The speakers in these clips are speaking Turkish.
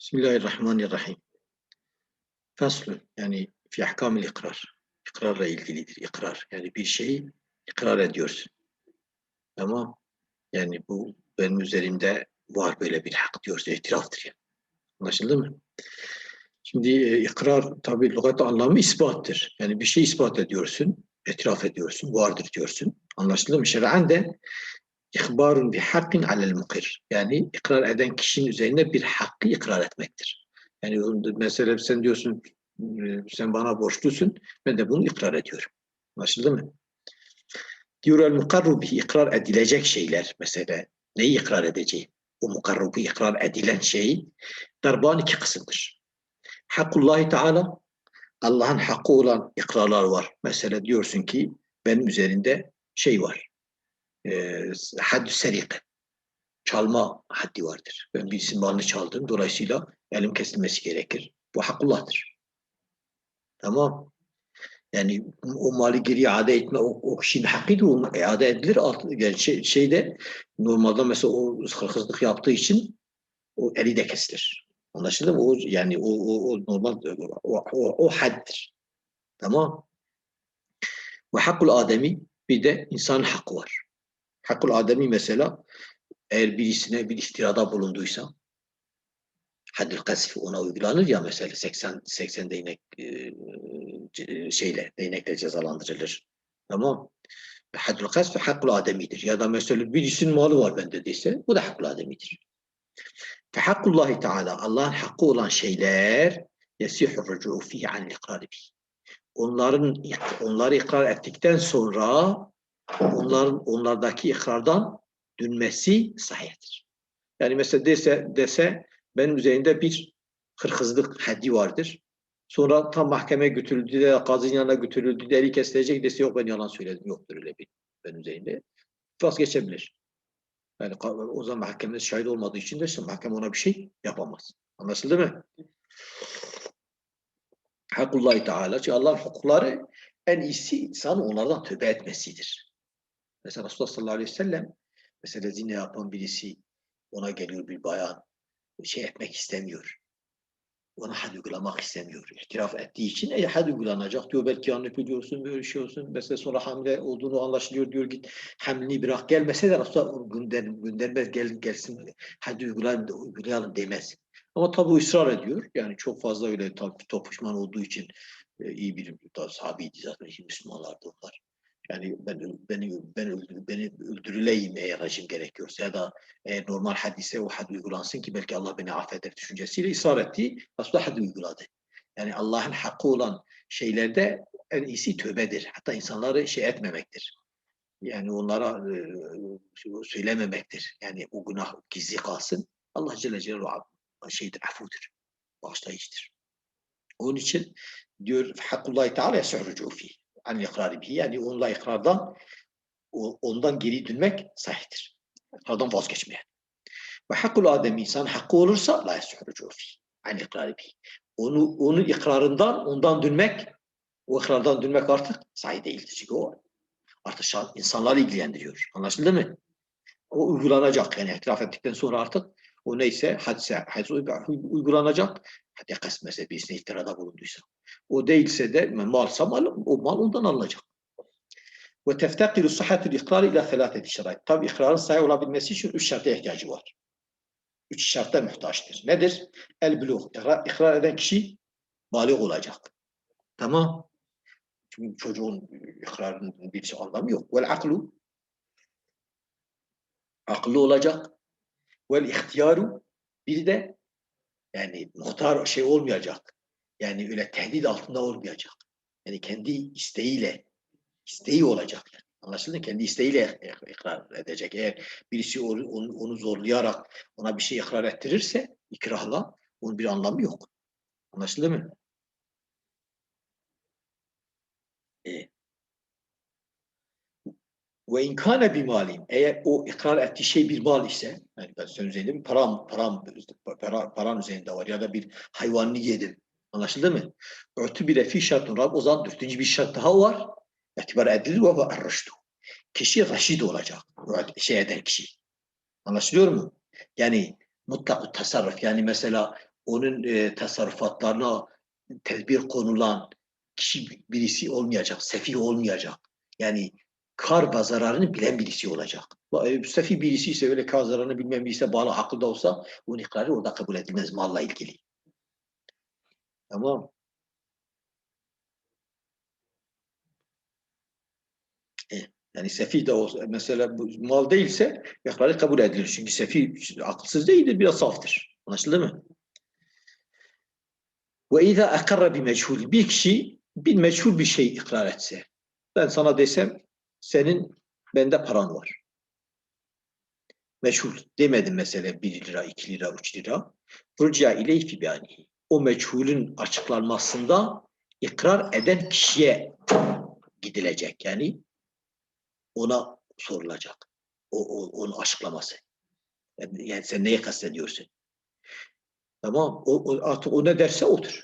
Bismillahirrahmanirrahim. Faslun yani fi ahkamil ikrar. İkrarla ilgilidir. İkrar. Yani bir şeyi ikrar ediyorsun. Tamam. Yani bu benim üzerimde var böyle bir hak diyorsun. İtiraftır yani. Anlaşıldı mı? Şimdi e, ikrar tabi lügat anlamı ispattır. Yani bir şey ispat ediyorsun, itiraf ediyorsun, vardır diyorsun. Anlaşıldı mı? Şer'an de ihbarun bi hakkin alel mukir. Yani ikrar eden kişinin üzerine bir hakkı ikrar etmektir. Yani mesela sen diyorsun sen bana borçlusun, ben de bunu ikrar ediyorum. Anlaşıldı mı? Diyor el mukarru ikrar edilecek şeyler mesela. Neyi ikrar edeceği? O mukarrubu ikrar edilen şey darban iki kısımdır. Hakkullahi Teala Allah'ın hakkı olan ikrarlar var. Mesela diyorsun ki benim üzerinde şey var. E, haddü serika. Çalma haddi vardır. Ben birisinin malını çaldım. Dolayısıyla elim kesilmesi gerekir. Bu hakkullah'tır. Tamam. Yani o mali geri iade etme o, o kişinin hakkıdır. O iade edilir. Yani şey, şeyde normalde mesela o hırsızlık yaptığı için o eli de kesilir. Anlaşıldı mı? O, yani o, o, o normal o, o, o haddir. Tamam. Ve hakkul ademi bir de insanın hakkı var. Hakkul ademi mesela eğer birisine bir istirada bulunduysa haddül kasfi ona uygulanır ya mesela 80 80 değnek e, şeyle değnekle cezalandırılır. Tamam. Haddül kasfi hakkul ademidir. Ya da mesela birisinin malı var bende dese bu da hakkul ademidir. Fehakkullahi Teala Allah'ın hakkı olan şeyler yesihur rucu'u fihi anil ikrari Onların onları ikrar ettikten sonra onların onlardaki ikrardan dönmesi sahihtir. Yani mesela dese dese benim üzerinde bir hırkızlık haddi vardır. Sonra tam mahkemeye götürüldü de kazının yanına götürüldü de eli kesilecek dese yok ben yalan söyledim yoktur öyle bir benim üzerinde. Vazgeçebilir. Yani o zaman mahkemede şahit olmadığı için de işte mahkeme ona bir şey yapamaz. Anlaşıldı mı? Hakullahi Teala. Çünkü Allah'ın hukukları en iyisi insan onlardan tövbe etmesidir. Mesela Resulullah sallallahu aleyhi ve sellem mesela zina yapan birisi ona geliyor bir bayan şey etmek istemiyor. Ona had uygulamak istemiyor. İhtiraf ettiği için e, had uygulanacak diyor. Belki yanlış biliyorsun, böyle şey olsun. Mesela sonra hamile olduğunu anlaşılıyor diyor. Git hamlini bırak. Gelmese de Resulullah gönder, göndermez gel, gelsin. Hadi uygulayalım, uygulayalım demez. Ama tabi ısrar ediyor. Yani çok fazla öyle tabi topuşman olduğu için e, iyi bir sahabiydi zaten. Müslümanlardı onlar. Yani ben beni ben öldür, beni öldürüleyim eğer rejim gerekiyorsa ya da eğer normal hadise o had uygulansın ki belki Allah beni affeder düşüncesiyle ısrar etti. Resulullah had uyguladı. Yani Allah'ın hakkı olan şeylerde en iyisi tövbedir. Hatta insanları şey etmemektir. Yani onlara e, söylememektir. Yani o günah gizli kalsın. Allah Celle Celaluhu şeydir, afudur. Bağışlayıcıdır. Onun için diyor Hakkullahi Teala fih an ikrari bihi. Yani onunla ikrardan ondan geri dönmek sahihtir. İkrardan vazgeçmeye. Ve hakkul adem insan hakkı olursa la yasuhurucu fi an ikrari bihi. Onu, onu ikrarından ondan dönmek o ikrardan dönmek artık sahih değildir. Çünkü o artık insanları ilgilendiriyor. Anlaşıldı mı? O uygulanacak. Yani itiraf ettikten sonra artık o neyse hadse, hadse uygulanacak. Hadi kas mesela birisine iftirada bulunduysa. O değilse de malsa mal, o mal ondan alınacak. Ve teftakiru sıhhatul ikrarı ila felâfeti şerait. Tabi ikrarın sahih olabilmesi için üç şarta ihtiyacı var. Üç şarta muhtaçtır. Nedir? El buluğ. İkrar, ikrar eden kişi balik olacak. Tamam. Çünkü çocuğun ikrarının bir şey anlamı yok. Vel aklu. Akıllı olacak. Vel ihtiyaru. Bir de yani muhtar şey olmayacak. Yani öyle tehdit altında olmayacak. Yani kendi isteğiyle, isteği olacak. Yani. Anlaşıldı Kendi isteğiyle ikrar edecek. Eğer birisi onu, onu zorlayarak ona bir şey ikrar ettirirse ikrahla onun bir anlamı yok. Anlaşıldı mı? E. Ve inkâne bir malin. Eğer o ikrar ettiği şey bir mal ise, yani ben sen üzerinde param, param, para, paran üzerinde var ya da bir hayvanını yedim. Anlaşıldı mı? Örtü bir refi şartın Rab o zaman dörtüncü bir şart daha var. İtibar edilir ve arraştu. Kişi raşid olacak. Şey eden kişi. Anlaşılıyor mu? Yani mutlak tasarruf yani mesela onun e, tasarrufatlarına tedbir konulan kişi birisi olmayacak, sefih olmayacak. Yani kar ve zararını bilen birisi olacak. E, Sefih birisi ise öyle kar zararını bilmeyen birisi bağlı haklı da olsa onun ikrarı orada kabul edilmez malla ilgili. Tamam. E, Yani sefih de olsa mesela bu mal değilse ikrarı kabul edilir. Çünkü sefih akılsız değildir, biraz saftır. Anlaşıldı mı? Ve izâ akarra bir meçhul. Bir kişi bir meçhul bir şey ikrar etse. Ben sana desem senin bende paran var. Meçhul demedim mesela 1 lira, 2 lira, 3 lira. Rüca ileyh fi biyanihi. O meçhulün açıklanmasında ikrar eden kişiye gidilecek. Yani ona sorulacak. O, o onun açıklaması. Yani, sen neye kastediyorsun? Tamam. O, o, artık o ne derse odur.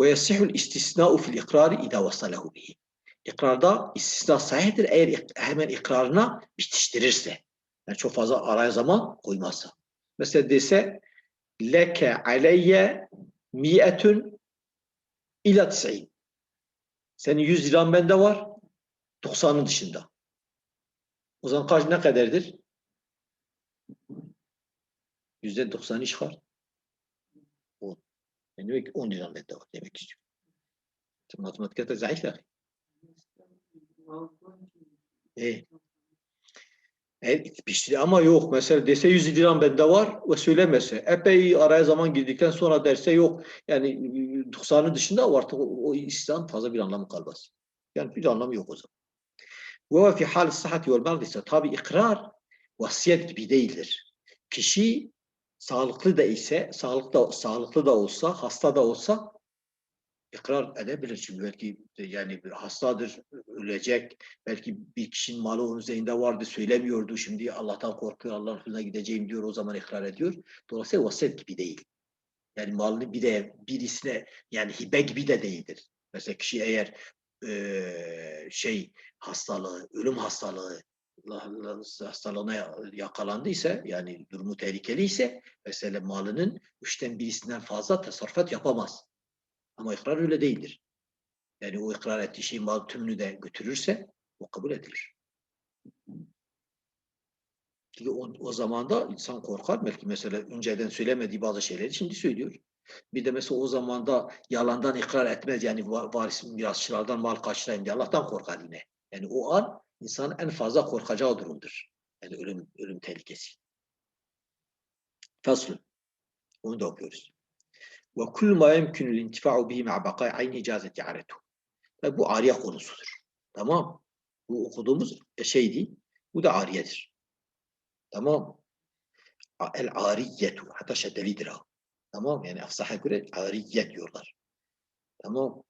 Ve yasihul istisna'u fil ikrari idâ vasalahu bihi. İkrarda istisna sahihtir eğer hemen ikrarına bitiştirirse. Yani çok fazla araya zaman koymazsa. Mesela dese leke aleyye miyetun ila tis'in. Senin 100 liran bende var. 90'ın dışında. O zaman kaç ne kadardır? Yüzde 90'ı çıkar. 10. Yani demek ki 10 liram bende var demek istiyor. Matematikte zayıf ya. E, e, pişti ama yok. Mesela dese 100 liram bende var ve söylemese. Epey araya zaman girdikten sonra derse yok. Yani 90'ın dışında o artık o, o İslam fazla bir anlamı kalmaz. Yani bir anlamı yok o zaman. Ve fi hal sıhhati vel marad ise tabi ikrar vasiyet gibi değildir. Kişi sağlıklı da ise, sağlıklı, sağlıklı da olsa, hasta da olsa ikrar edebilir. Çünkü belki yani bir hastadır, ölecek. Belki bir kişinin malı onun üzerinde vardı, söylemiyordu. Şimdi Allah'tan korkuyor, Allah'ın huzuruna gideceğim diyor, o zaman ikrar ediyor. Dolayısıyla vasiyet gibi değil. Yani malını bir de birisine, yani hibe gibi de değildir. Mesela kişi eğer eee, şey hastalığı, ölüm hastalığı hastalığına yakalandıysa yani durumu tehlikeliyse mesela malının üçten birisinden fazla tasarrufat yapamaz. Ama ikrar öyle değildir. Yani o ikrar ettiği şey mal tümünü de götürürse o kabul edilir. Çünkü o, o zaman da insan korkar. Belki mesela önceden söylemediği bazı şeyleri şimdi söylüyor. Bir de mesela o zaman da yalandan ikrar etmez. Yani va- varis mirasçılardan mal kaçırayım diye Allah'tan korkar yine. Yani o an insanın en fazla korkacağı durumdur. Yani ölüm, ölüm tehlikesi. Fasl. Onu da okuyoruz. Ve kullu ma yemkünül intifa'u bihi ma'a bakay aynı icazeti aretu. Bu ariye konusudur. Tamam. Bu okuduğumuz şeydi. Bu da ariyedir. Tamam. El ariyetu. Hatta şeddelidir ha. Tamam. Yani afsaha göre ariye diyorlar. Tamam.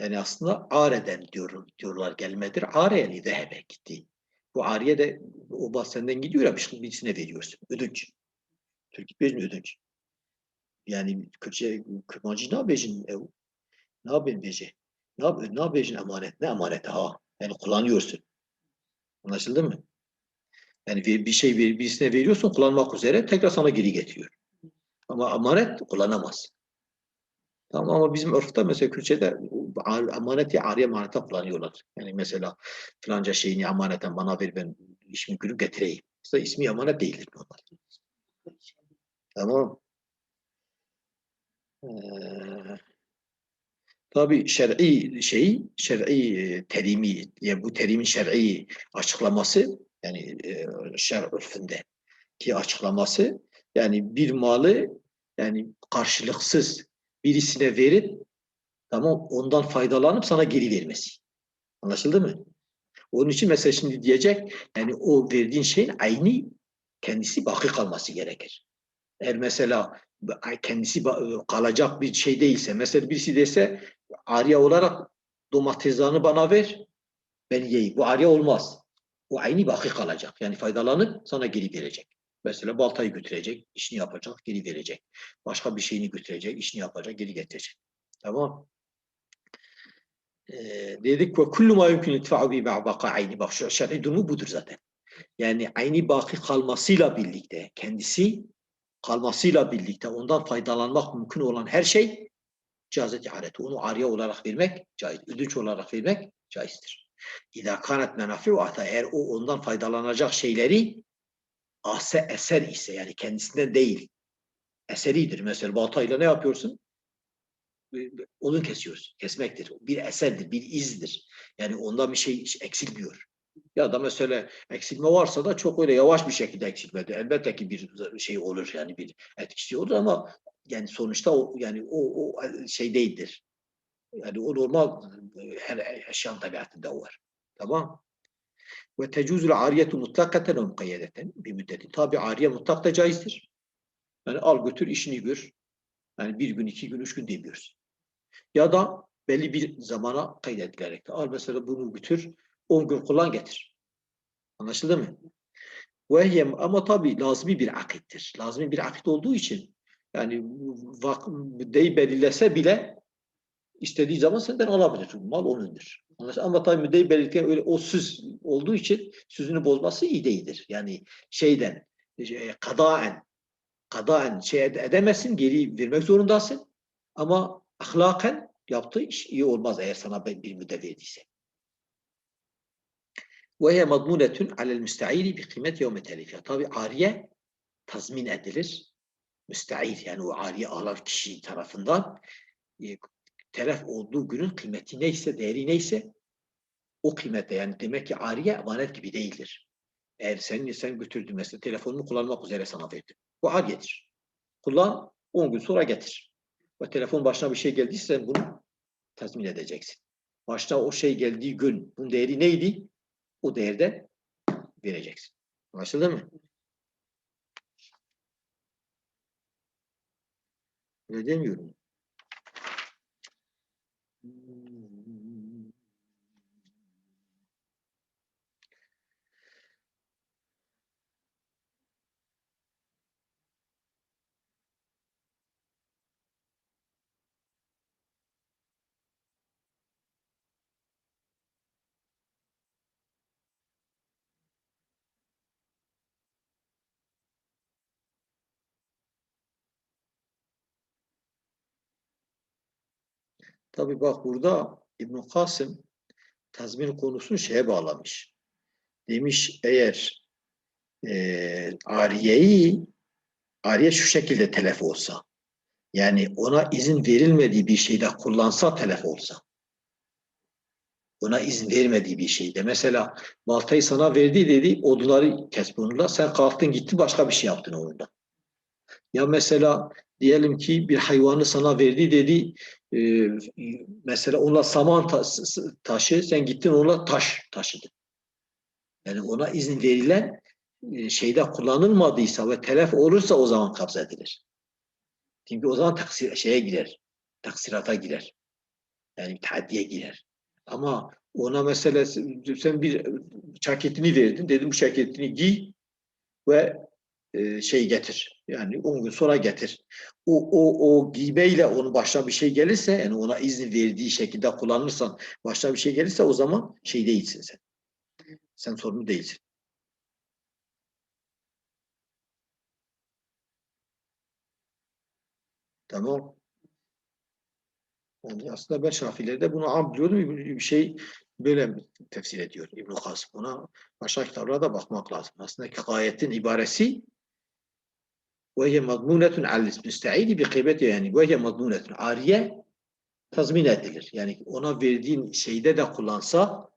Yani aslında areden diyor, diyorlar gelmedir. Are yani zehebe gitti. Bu ariye de o bahsenden gidiyor ya bir şey birisine veriyorsun. Ödünç. Türk bir ödünç. Yani Kürtçe, Kürtmancı ne yapıyorsun? ev? Ne bece? Ne yapıyorsun? Ne yapıyorsun emanet? Ne emaneti ha? Yani kullanıyorsun. Anlaşıldı mı? Yani bir, bir şey birisine veriyorsun kullanmak üzere tekrar sana geri getiriyor. Ama emanet kullanamaz. Tamam ama bizim örfte mesela Kürtçe'de emaneti ariye emanete kullanıyorlar. Yani mesela filanca şeyini emaneten bana ver ben işimi görüp getireyim. Aslında ismi emanet değildir normal. Tamam. Ee, tabii şer'i şey, şer'i e, terimi, yani bu terimin şer'i açıklaması yani e, şer örfünde ki açıklaması yani bir malı yani karşılıksız birisine verip tamam ondan faydalanıp sana geri vermesi. Anlaşıldı mı? Onun için mesela şimdi diyecek yani o verdiğin şeyin aynı kendisi baki kalması gerekir. Eğer mesela kendisi ba- kalacak bir şey değilse mesela birisi dese arya olarak domateslerini bana ver ben yiyeyim. Bu arya olmaz. O aynı baki kalacak. Yani faydalanıp sana geri verecek. Mesela baltayı götürecek, işini yapacak, geri verecek. Başka bir şeyini götürecek, işini yapacak, geri getirecek. Tamam. Ee, dedik ve kullu ma yumkin itfa'u bi ba'baka ayni. Bak şu şer'i durumu budur zaten. Yani aynı baki kalmasıyla birlikte kendisi kalmasıyla birlikte ondan faydalanmak mümkün olan her şey cazet ihareti. Onu ariye olarak vermek caiz. Ödünç olarak vermek caizdir. İzâ kânet menafî ata eğer o ondan faydalanacak şeyleri ase eser ise yani kendisinden değil eseridir. Mesela baltayla ne yapıyorsun? Odun kesiyoruz. Kesmektir. Bir eserdir, bir izdir. Yani ondan bir şey eksilmiyor. Ya da mesela eksilme varsa da çok öyle yavaş bir şekilde eksilmedir. Elbette ki bir şey olur yani bir etkisi olur ama yani sonuçta o yani o, o şey değildir. Yani o normal her eşyan tabiatında var. Tamam. Ve tecuzul ariyetu mutlakaten ve mukayyedeten bir müddetin. Tabi ariye mutlak da caizdir. Yani al götür işini gör. Yani bir gün, iki gün, üç gün demiyoruz. Ya da belli bir zamana kaydedilerek de al mesela bunu götür, on gün kullan getir. Anlaşıldı mı? Ve ama tabi lazımi bir akittir. Lazımi bir akit olduğu için yani müddeyi belirlese bile istediği zaman senden alabilir. Mal onundur. Ama tabii müddeyi belirtirken öyle o süz olduğu için süzünü bozması iyi değildir. Yani şeyden e, kadaen kadaen şey edemezsin, geri vermek zorundasın. Ama ahlaken yaptığı iş iyi olmaz eğer sana bir müddet verdiyse. Madmunetun alel müsta'iri bi kıymet yevme telifya. Tabi ariye tazmin edilir. Müsta'ir yani o ariye alan kişi tarafından e, telef olduğu günün kıymeti neyse, değeri neyse o kıymette yani demek ki ariye emanet gibi değildir. Eğer sen, sen götürdün mesela telefonunu kullanmak üzere sana verdim. Bu ariyedir. Kullan 10 gün sonra getir. Ve telefon başına bir şey geldiyse sen bunu tazmin edeceksin. Başta o şey geldiği gün bunun değeri neydi? O değerde vereceksin. Anlaşıldı mı? Öyle demiyorum. Tabi bak burada İbn Kasım tazmin konusunu şeye bağlamış. Demiş eğer e, ariyeyi ariye şu şekilde telef olsa yani ona izin verilmediği bir şeyde kullansa telef olsa ona izin vermediği bir şeyde mesela baltayı sana verdi dedi odunları kes bununla sen kalktın gitti başka bir şey yaptın onunla. Ya mesela diyelim ki bir hayvanı sana verdi dedi e, mesela onunla saman ta taşı sen gittin onunla taş taşıdın. Yani ona izin verilen e, şeyde kullanılmadıysa ve telef olursa o zaman kabz edilir. Çünkü o zaman taksir, şeye girer. Taksirata girer. Yani taddiye girer. Ama ona mesela sen bir ceketini verdin. Dedim bu ceketini giy ve e, şey getir. Yani 10 gün sonra getir. O, o, o giybeyle onun başına bir şey gelirse yani ona izin verdiği şekilde kullanırsan başına bir şey gelirse o zaman şey değilsin sen. Sen sorumlu değilsin. Tamam. Yani aslında ben Şafilerde bunu am biliyordum. Bir şey böyle tefsir ediyor İbn-i Kasım. Buna başka kitaplara da bakmak lazım. Aslında ayetin ibaresi وهي مضمونة على المستعيد بقيمته yani وهي مضمونة ariye tazmin edilir. Yani ona verdiğin şeyde de kullansa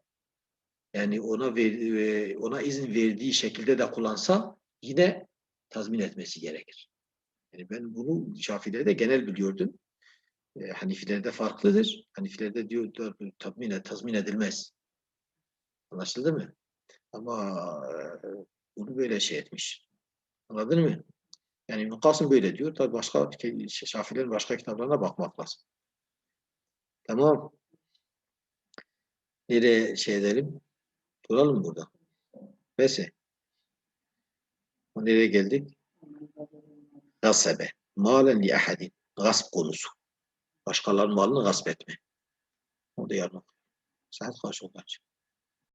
yani ona ver, ona izin verdiği şekilde de kullansa yine tazmin etmesi gerekir. Yani ben bunu Şafii'de genel biliyordum. E, Hanifilerde farklıdır. Hanifilerde diyor tazmin, tazmin edilmez. Anlaşıldı mı? Ama e, bunu böyle şey etmiş. Anladın mı? Yani İbn Kasım böyle diyor. Tabi başka Şafilerin başka kitaplarına bakmak lazım. Tamam. Nereye şey edelim? Duralım burada. Neyse. Nereye geldik? Gasebe. Malen li ahadin. Gasp konusu. Başkalarının malını gasp etme. O da yarın. Saat kaç oldu?